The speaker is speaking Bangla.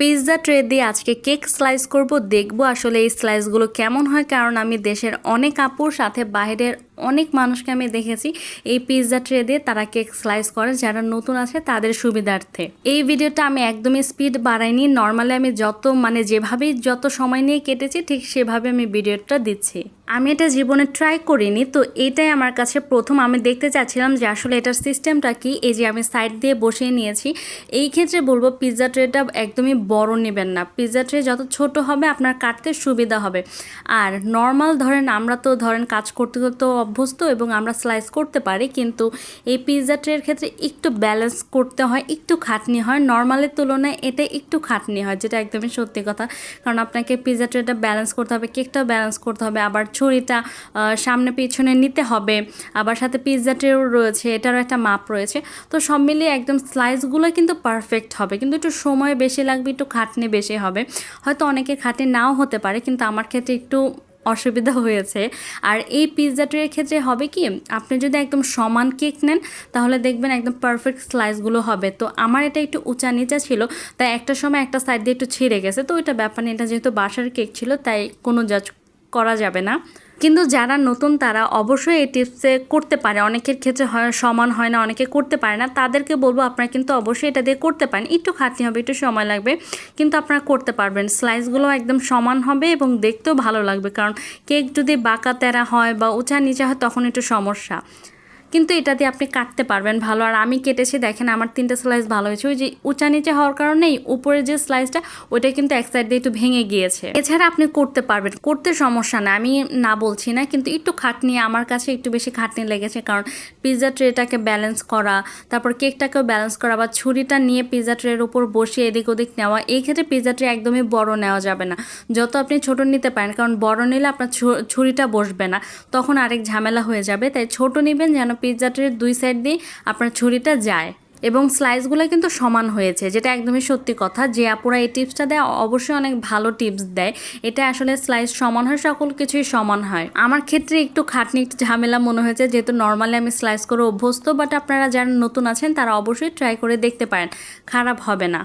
পিৎজা ট্রে দিয়ে আজকে কেক স্লাইস করব, দেখব আসলে এই স্লাইসগুলো কেমন হয়, কারণ আমি দেশের অনেক আপুর সাথে বাইরের অনেক মানুষকে আমি দেখেছি এই পিৎজা ট্রে দিয়ে তারা কেক স্লাইস করে যারা নতুন আছে তাদের সুবিধার্থে। এই ভিডিওটা আমি একদমই স্পিড বাড়াইনি। নর্মালি আমি যত মানে যেভাবেই যত সময় নিয়ে কেটেছি ঠিক সেভাবে আমি ভিডিওটা দিচ্ছি। আমি এটা জীবনে ট্রাই করিনি, তো এটাই আমার কাছে প্রথম। আমি দেখতে চাচ্ছিলাম যে আসলে এটার সিস্টেমটা কি? এই যে আমি সাইড দিয়ে বসিয়ে নিয়েছি, এই ক্ষেত্রে বলব পিৎজা ট্রেটা একদমই বড় নেবেন না। পিৎজা ট্রে যত ছোট হবে আপনার কাটতে সুবিধা হবে। আর নর্মাল ধরেন আমরা তো ধরেন কাজ করতে করতে অভ্যস্ত এবং আমরা স্লাইস করতে পারি, কিন্তু এই পিৎজা ট্রের ক্ষেত্রে একটু ব্যালেন্স করতে হয়, একটু খাটনি হয়। নর্মালের তুলনায় এটা একটু খাটনি হয়, যেটা একদমই সত্যি কথা। কারণ আপনাকে পিৎজা ট্রেটা ব্যালেন্স করতে হবে কেকটাও ব্যালেন্স করতে হবে, আবার ছুরিটা সামনে পিছনে নিতে হবে, আবার সাথে পিৎজা ট্রেও রয়েছে, এটারও একটা মাপ রয়েছে। তো সব মিলিয়ে একদম স্লাইসগুলো কিন্তু পারফেক্ট হবে, কিন্তু একটু সময় বেশি লাগবে, একটু খাটনি বেশি হবে। হয়তো অনেকে খাটনি নাও হতে পারে, কিন্তু আমার ক্ষেত্রে একটু অসুবিধা হয়েছে। আর এই পিৎজা ট্রের ক্ষেত্রে হবে কি, আপনি যদি একদম সমান কেক নেন, তাহলে দেখবেন একদম পারফেক্ট স্লাইসগুলো হবে। তো আমার এটা একটু উঁচা নিচা ছিল, তাই একটা সময় একটা সাইড দিয়ে একটু ছিঁড়ে গেছে। তো ওইটা ব্যাপার এটা যেহেতু বাসার কেক ছিল, তাই কোনো জাজ করা যাবে না। কিন্তু যারা নতুন তারা অবশ্যই এই টিপসে করতে পারে। অনেকের ক্ষেত্রে হয়, সমান হয় না, অনেকে করতে পারে না। তাদেরকে বলব আপনারা কিন্তু অবশ্যই এটা দিয়ে করতে পারেন। একটু খাটনি হবে, একটু সময় লাগবে, কিন্তু আপনারা করতে পারবেন। স্লাইসগুলো একদম সমান হবে এবং দেখতেও ভালো লাগবে। কারণ কেক যদি বাঁকা তেরা হয় বা উঁচা নিচা হয়, তখন একটু সমস্যা। কিন্তু এটা দিয়ে আপনি কাটতে পারবেন ভালো। আর আমি কেটেছি, দেখেন আমার তিনটে স্লাইস ভালো হয়েছে। ওই যে উঁচা নিচে হওয়ার কারণেই উপরে যে স্লাইসটা ওইটা কিন্তু এক সাইড দিয়ে একটু ভেঙে গিয়েছে। এছাড়া আপনি করতে পারবেন। করতে সমস্যা না আমি না বলছি না, কিন্তু একটু খাটনি, আমার কাছে একটু বেশি খাটনি লেগেছে। কারণ পিৎজা ট্রেটাকে ব্যালেন্স করা, তারপর কেকটাকেও ব্যালেন্স করা বা ছুরিটা নিয়ে পিৎজা ট্রের উপর বসিয়ে এদিক ওদিক নেওয়া, এই ক্ষেত্রে পিৎজা ট্রে একদমই বড় নেওয়া যাবে না। যত আপনি ছোট নিতে পারেন, কারণ বড় নিলে আপনার ছুরিটা বসবে না, তখন আরেক ঝামেলা হয়ে যাবে। তাই ছোট নেবেন যেন পিৎজা দুই সাইড দিয়ে আপনার ছুরিটা যায় এবং স্লাইসগুলো কিন্তু সমান হয়েছে, যেটা একদমই সত্যি কথা। যে আপুরা এই টিপসটা দেয়, অবশ্যই অনেক ভালো টিপস দেয়। এটা আসলে স্লাইস সমান হয়, সকল কিছুই সমান হয়। আমার ক্ষেত্রে একটু খাটনি, একটু ঝামেলা মনে হয়েছে, যেহেতু নর্মালি আমি স্লাইস করে অভ্যস্ত বাট আপনারা যারা নতুন আছেন, তারা অবশ্যই ট্রাই করে দেখতে পারেন। খারাপ হবে না।